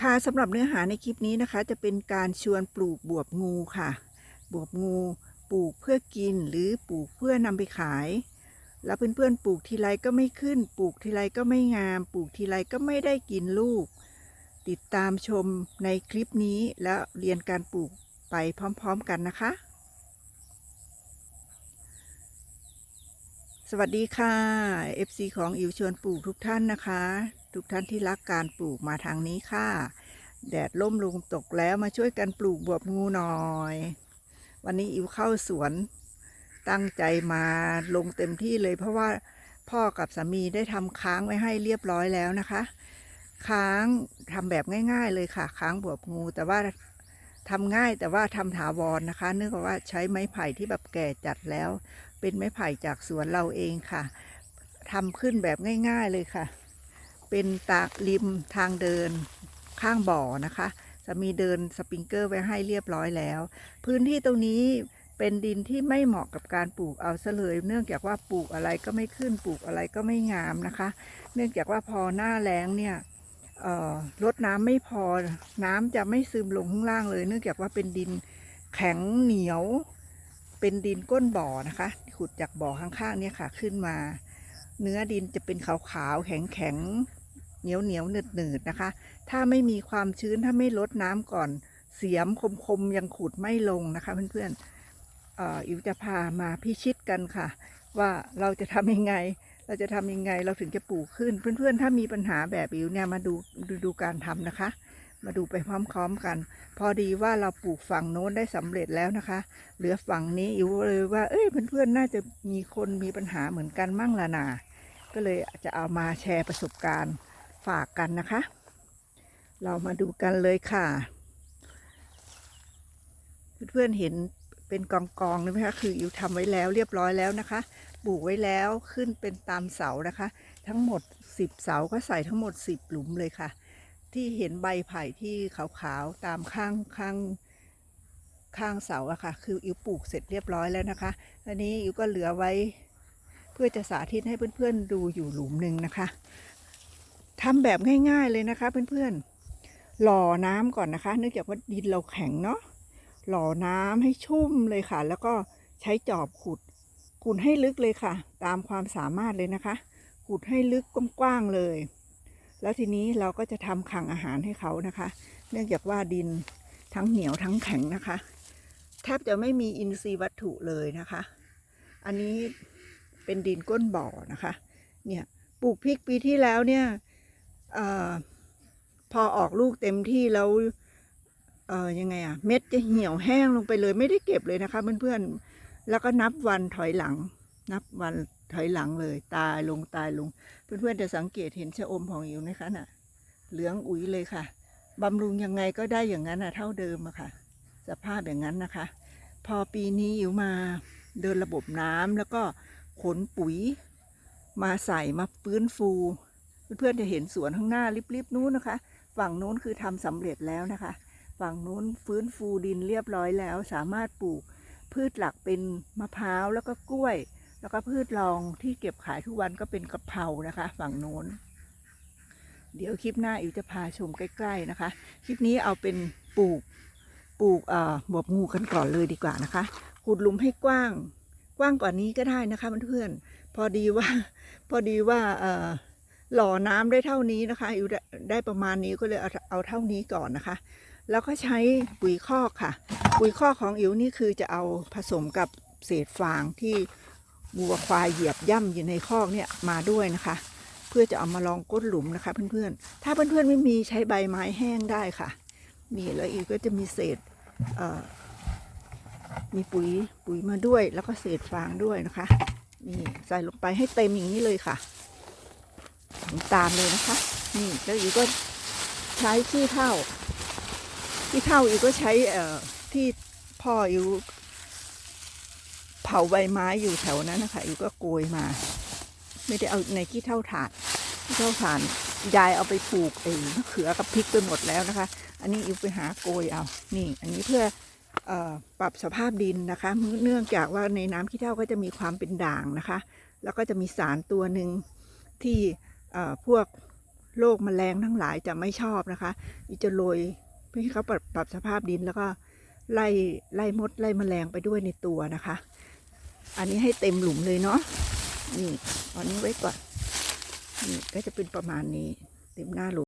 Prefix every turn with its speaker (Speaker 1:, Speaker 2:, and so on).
Speaker 1: ค่ะสำหรับเนื้อหาในคลิปนี้นะคะ จะเป็นการชวนปลูกบวบงูค่ะ บวบงูปลูกเพื่อกินหรือปลูกเพื่อนำไปขาย แล้วเพื่อนๆปลูกทีไรก็ไม่ขึ้น ปลูกทีไรก็ไม่งาม ปลูกทีไรก็ไม่ได้กินลูก ติดตามชมในคลิปนี้แล้วเรียนการปลูกไปพร้อมๆกันนะคะ สวัสดีค่ะ FC ของอิวชวนปลูกทุกท่านนะคะ ทุกท่านที่รักการปลูกมาทางนี้ค่ะ แดดล่มลงตกแล้วมาช่วยกันปลูกบวบงูหน่อย วันนี้อิวเข้าสวนตั้งใจมาลงเต็มที่เลย เพราะว่าพ่อกับสามีได้ทำค้างไว้ให้เรียบร้อยแล้วนะคะ ค้างทำแบบง่าย ๆ เลยค่ะ ค้างบวบงูแต่ว่าทำง่ายแต่ว่าทำถาวรนะคะ เนื่องจากว่าใช้ไม้ไผ่ที่แบบแก่จัดแล้ว เป็นไม้ไผ่จากสวนเราเองค่ะทำขึ้นแบบง่ายๆเลยค่ะ เป็นตากริมทางเดินข้างบ่อนะคะ จะมีเดินสปริงเกอร์ไว้ให้เรียบร้อยแล้ว พื้นที่ตรงนี้เป็นดินที่ไม่เหมาะกับการปลูกเอาซะเลย เนื่องจากว่าปลูกอะไรก็ไม่ขึ้นปลูกอะไรก็ไม่งามนะคะ เนื่องจากว่าพอหน้าแล้งเนี่ยเอ่อรดน้ำไม่พอน้ำจะไม่ซึมลงข้างล่างเลย เนื่องจากว่าเป็นดินแข็งเหนียว เป็นดินก้นบ่อนะคะ ขุดจากบ่อข้างๆเนี่ยค่ะ ขึ้นมา เนื้อดินจะเป็นขาวๆแข็งๆเหนียวเหนียวๆหนืดหนืดๆนะคะ ถ้าไม่มีความชื้นถ้าไม่ลดน้ำก่อน เสียมคมๆยังขุดไม่ลงนะคะเพื่อนๆออิวจะพามาพิชิตกันค่ะ ว่าเราจะทำยังไง เราจะทำยังไงเราถึงจะปลูกขึ้น เพื่อนๆ ถ้ามีปัญหาแบบอิวเนี่ยมาดูดูดูการทำนะคะ มาดูไปพร้อมๆกัน พอดีว่าเราปลูกฝั่งโน้นได้สำเร็จแล้วนะคะ เหลือฝั่งนี้อิวเลยว่า เอ้ยเพื่อนๆน่าจะมีคนมีปัญหาเหมือนกันมั่งละนาก็เลยจะเอามาแชร์ประสบการณ์ฝากกันนะคะ เรามาดูกันเลยค่ะ เพื่อนๆเห็นเป็นกองๆเลยไหมคะคืออิวทำไว้แล้วเรียบร้อยแล้วนะคะปลูกไว้แล้วขึ้นเป็นตามเสานะคะ ทั้งหมด 10 เสาก็ใส่ทั้งหมด 10 หลุมเลยค่ะ ที่เห็นใบไผ่ที่ขาวๆตามข้างข้างข้างเสาอะค่ะ คืออิวปลูกเสร็จเรียบร้อยแล้วนะคะอันนี้อิวก็เหลือไว้ เพื่อจะสาธิตให้เพื่อนๆดูอยู่หลุมหนึ่งนะคะทำแบบง่าย ๆเลยนะคะเพื่อนๆหล่อน้ำก่อนนะคะ เนื่องจากว่าดินเราแข็งเนาะหล่อน้ำให้ชุ่มเลยค่ะ แล้วก็ใช้จอบขุดขุดให้ลึกเลยค่ะ ตามความสามารถเลยนะคะ ขุดให้ลึกกว้างๆเลย แล้วทีนี้เราก็จะทำขังอาหารให้เขานะคะ เนื่องจากว่าดินทั้งเหนียวทั้งแข็งนะคะ แทบจะไม่มีอินทรีย์วัตถุเลยนะคะ อันนี้เป็นดินก้นบ่อนะคะ เนี่ยปลูกพริกปีที่แล้วเนี่ยออพอออกลูกเต็มที่แล้วเออยังไงอะเม็ดจะเหี่ยวแห้งลงไปเลยไม่ได้เก็บเลยนะคะเพื่อนๆแล้วก็นับวันถอยหลัง นับวัน ถอยหลังเลย ตายลงตายลง เพื่อนๆจะสังเกตเห็นชะอมของอิวนะคะน่ะ เหลืองอุ๋ยเลยค่ะบำรุงยังไงก็ได้อย่างนั้นนะเท่าเดิมอะค่ะ สภาพอย่างนั้นนะคะ พอปีนี้อิวมาเดินระบบน้ำแล้วก็ขนปุ๋ย มาใส่มาฟื้นฟู เพื่อนๆจะเห็นสวนข้างหน้าริบๆนู้นนะคะ ฝั่งนู้นคือทำสำเร็จแล้วนะคะ ฝั่งนู้นฟื้นฟูดินเรียบร้อยแล้ว สามารถปลูกพืชหลักเป็นมะพร้าวแล้วก็กล้วย แล้วก็พืชรองที่เก็บขายทุกวันก็เป็นกะเพรานะคะ ฝั่งโน้น เดี๋ยวคลิปหน้าอิวจะพาชมใกล้ๆนะคะ คลิปนี้เอาเป็นปลูกปลูกเอ่อบวบงูกันก่อนเลยดีกว่านะคะขุดหลุมให้กว้าง กว้างกว่านี้ก็ได้นะคะเพื่อนๆพอดีว่า พอดีว่าเอ่อหล่อน้ำได้เท่านี้นะคะอิวได้ได้ประมาณนี้ก็เลยเอาเอาเท่านี้ก่อนนะคะ แล้วก็ใช้ปุ๋ยคอกค่ะ ปุ๋ยคอกของอิวนี่คือจะเอาผสมกับเศษฟางที่ วัวควายเหยียบย่ำอยู่ในคอกเนี่ยมาด้วยนะคะ เพื่อจะเอามาลองก้นหลุมนะคะ เพื่อนๆ ถ้าเพื่อนๆไม่มีใช้ใบไม้แห้งได้ค่ะ มีแล้วอีกก็จะมีเศษเมีปุ๋ยปุ๋ยมาด้วย แล้วก็เศษฟางด้วยนะคะนี่ใส่ลงไปให้เต็มอย่างนี้เลยค่ะตาลเลยนะคะ นี่แล้วอีกก็ใช้ขี้เถ้าขี้เถ้าอีกก็ใช้เอ่อที่พ่ออยู่ ผาใบไม้อยู่แถวนั้นนะคะอีกก็โกยมา ไม่ได้เอาในขี้เท่าถ่านขี้เท่าถ่านยายเอาไปปลูกเองมะเขือกับพริกไปหมดแล้วนะคะ อันนี้อิวไปหาโกยเอา นี่ อันนี้เพื่อปรับสภาพดินนะคะ เนื่องจากว่าในน้ำขี้เท่าก็จะมีความเป็นด่างนะคะ แล้วก็จะมีสารตัวหนึ่งที่พวกโรคแมลงทั้งหลายจะไม่ชอบนะคะอีจะโรยเพื่อให้เขาปรับปรับสภาพดินแล้วก็ไล่ไล่มดไล่แมลงไปด้วยในตัวนะคะ อันนี้ให้เต็มหลุมเลยเนาะนี่เอาอันนี้ไว้ก่อนนี่ก็จะเป็นประมาณนี้ เต็มหน้าหลุม